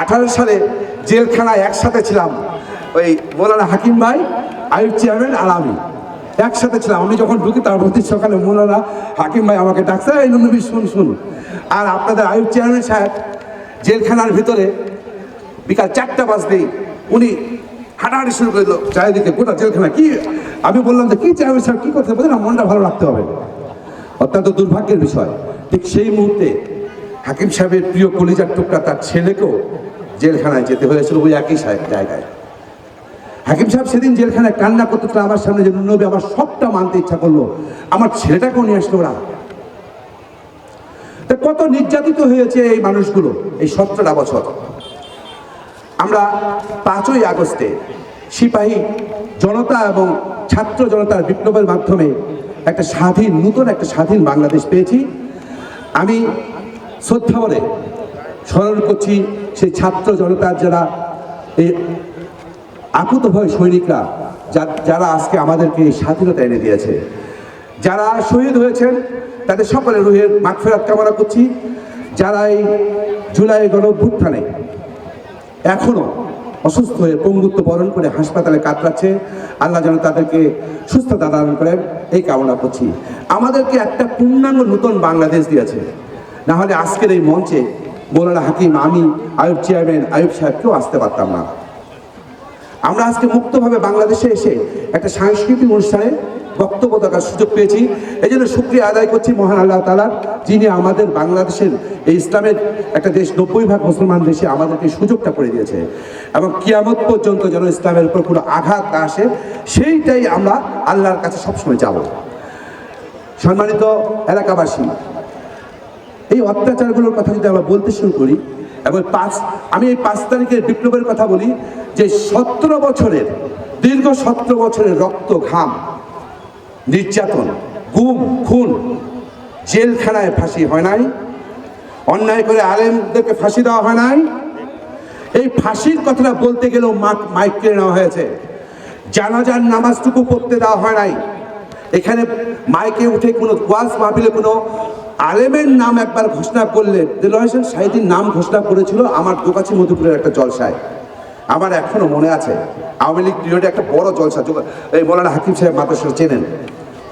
আঠারো সালে জেলখানায় একসাথে ছিলাম ওই মৌলানা হাকিম ভাই আয়ুব চেয়ারম্যান আর আমি। একসাথে ছিলাম। আমি যখন ঢুকি তার প্রতি সকালে মৌলানা হাকিম ভাই আমাকে ডাকছে, এই নন্দী শুন শুন আর আপনাদের আয়ুব চেয়ারম্যান সাহেব জেলখানার ভিতরে বিকাল চারটা বাজতেই উনি হাঁটাহাঁটি শুরু করে দিল চারিদিকে গোটা জেলখানা। কি? আমি বললাম যে, কি চেয়ারম্যান সাহেব, কী করতে বলছে না মনটা ভালো রাখতে হবে। অত্যন্ত দুর্ভাগ্যের বিষয়। ঠিক সেই মুহূর্তে হাকিম সাহেবের প্রিয় কলিজার টুকরা তার ছেলেকেও জেলখানায় যেতে হয়েছিল ওই একই জায়গায়। হাকিম সাহেব সেদিন জেলখানায় কান্না করতেছিল আমার সামনে যে নবী আমার সবটা মানতে ইচ্ছা করল। আমার ছেলেটাকেও নিয়ে আসলো ওরা। তা কত নির্যাতিত হয়েছে এই মানুষগুলো, এই সতেরোটা বছর। আমরা পাঁচই আগস্টে সিপাহী জনতা এবং ছাত্র জনতার বিপ্লবের মাধ্যমে একটা স্বাধীন, নতুন একটা স্বাধীন বাংলাদেশ পেয়েছি। আমি শ্রদ্ধাভরে স্মরণ করছি সেই ছাত্র জনতার যারা এই আকুত ভয় সৈনিকরা যারা আজকে আমাদেরকে এই স্বাধীনতা এনে দিয়েছে। যারা শহীদ হয়েছেন, তাদের সকলের রুহের মাগফেরাত কামনা করছি। যারা এই জুলাই গণভ্যুত্থানে এখনও অসুস্থ হয়ে পঙ্গুত্ব বরণ করে হাসপাতালে কাতরাচ্ছে, আল্লাহ যেন তাদেরকে সুস্থতা দান করেন, এই কামনা করছি। আমাদেরকে একটা পূর্ণাঙ্গ নতুন বাংলাদেশ দিয়েছে। না হলে আজকের এই মঞ্চে মোলানা হাকিম, আমি আয়ুব চেয়ারম্যান আয়ুব সাহেব কেউ আসতে পারতাম না। আমরা আজকে মুক্তভাবে বাংলাদেশে এসে একটা সাংস্কৃতিক অনুষ্ঠানে বক্তব্য দেওয়ার সুযোগ পেয়েছি। এই জন্য সুক্রিয়া আদায় করছি মহান আল্লাহ তালার যিনি আমাদের বাংলাদেশের এই ইসলামের একটা দেশ, নব্বই ভাগ মুসলমান দেশে আমাদেরকে সুযোগটা করে দিয়েছে। এবং কিয়ামত পর্যন্ত যেন ইসলামের উপর কোনো আঘাত না আসে, সেইটাই আমরা আল্লাহর কাছে সবসময় যাব সম্মানিত এলাকাবাসী এই অত্যাচারগুলোর কথা যদি আমরা বলতে শুরু করি, এবং পাঁচ, আমি এই পাঁচ তারিখের বিপ্লবের কথা বলি, যে সতেরো বছরের, দীর্ঘ সতেরো বছরের রক্ত, ঘাম, নির্যাতন, গুম, খুন জেলখানায় ফাঁসি হয় নাই, অন্যায় করে আলেমদেরকে ফাঁসি দেওয়া হয় নাই। এই ফাঁসির কথাটা বলতে গেলেও মাইক কেড়ে নেওয়া হয়েছে। জানাজার নামাজটুকু পড়তে দেওয়া হয় নাই। এখানে মাইকে উঠে কোনো ওয়াজ মাহফিলে কোনো আলেমের নাম একবার ঘোষণা করলে দিলওয়ার হোসেন সাহিদির নাম ঘোষণা করেছিল আমার দোকাছি মধুপুরের একটা জলসায়। আমার এখনও মনে আছে, আওয়ামী লীগ পিরিয়ডে একটা বড় জলসা এই মৌলানা হাকিম সাহেব মাদ্রাসা চেনেন।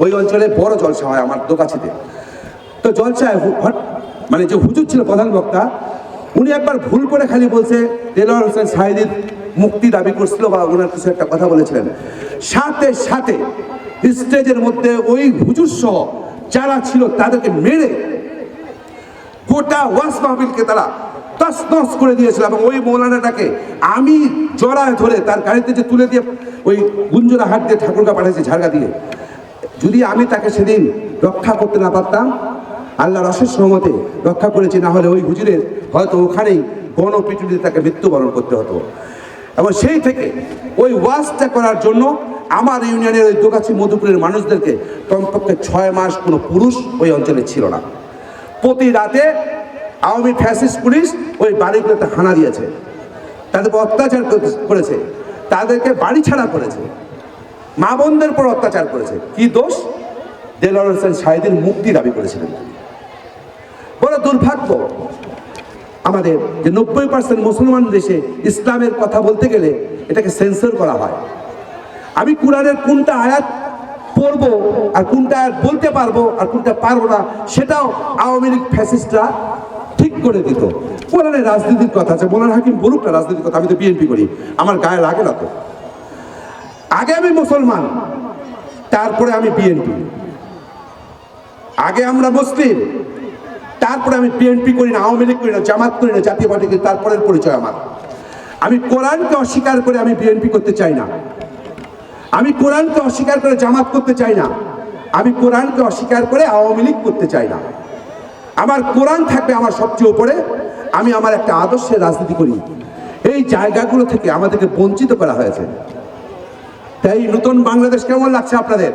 ওই অঞ্চলে বড় জলসা হয় আমার দোকাছিতে তো জলসায় মানে যে হুজুর ছিল প্রধান বক্তা, উনি একবার ভুল করে খালি বলছে, দেলোয়ার হোসেন সাহিদির মুক্তি দাবি করছিল বা ওনার কিছু একটা কথা বলেছিলেন। সাথে সাথে স্টেজের মধ্যে ওই হুজুর সহ যারা ছিল তাদেরকে মেরে গোটা ওয়াস মাহবিলকে তারা তসনস করে দিয়েছিল এবং ওই মৌলানাটাকে আমি জড়ায় ধরে তার গাড়িতে যে তুলে দিয়ে ওই গুঞ্জরা হাট দিয়ে ঠাকুরকা পাঠিয়েছে ঝাড়গা দিয়ে। যদি আমি তাকে সেদিন রক্ষা করতে না পারতাম আল্লাহ রসের সহমতে রক্ষা করেছি, না হলে ওই হুজুরের হয়তো ওখানেই গণপিটুনিতে তাকে মৃত্যুবরণ করতে হতো। এবং সেই থেকে ওই ওয়াজটা করার জন্য আমার ইউনিয়নের ওই দোকাছি মধুপুরের মানুষদেরকে কমপক্ষে ছয় মাস কোনো পুরুষ ওই অঞ্চলে ছিল না। প্রতি রাতে আওয়ামী ফ্যাসিস্ট পুলিশ ওই বাড়িগুলোতে হানা দিয়েছে। তাদের অত্যাচার করেছে। তাদেরকে বাড়ি ছাড়া করেছে। মা বোনদের উপর অত্যাচার করেছে। কি দোষ? দেলোয়ার হোসেন শাহিদের মুক্তি দাবি করেছিলেন। বড় দুর্ভাগ্য। আমাদের যে নব্বই পার্সেন্ট মুসলমান দেশে ইসলামের কথা বলতে গেলে এটাকে সেন্সর করা হয়। আমি কোরআনের কোনটা আয়াত পড়ব আর কোনটা আয়াত বলতে পারব আর কোনটা পারব না, সেটাও আওয়ামী লীগ ফ্যাসিস্টরা ঠিক করে দিত। কোরআনের রাজনীতির কথা আছে, মোলান হাকিম বলুক না রাজনীতির কথা, আমি তো বিএনপি করি, আমার গায়ে লাগে না তো। আগে আমি মুসলমান, তারপরে আমি বিএনপি। আগে আমরা মুসলিম, তারপরে আমি বিএনপি করি না, আওয়ামী লীগ করি না, জামাত করি না, জাতীয় পার্টি করি তারপরের পরিচয় আমার। আমি কোরআনকে অস্বীকার করে আমি বিএনপি করতে চাই না। আমি কোরআনকে অস্বীকার করে জামাত করতে চাই না। আমি কোরআনকে অস্বীকার করে আওয়ামী লীগ করতে চাই না। আমার কোরআন থাকবে আমার সবচেয়ে উপরে। আমি আমার একটা আদর্শে রাজনীতি করি। এই জায়গাগুলো থেকে আমাদেরকে বঞ্চিত করা হয়েছে। তাই নতুন বাংলাদেশ কেমন লাগছে আপনাদের?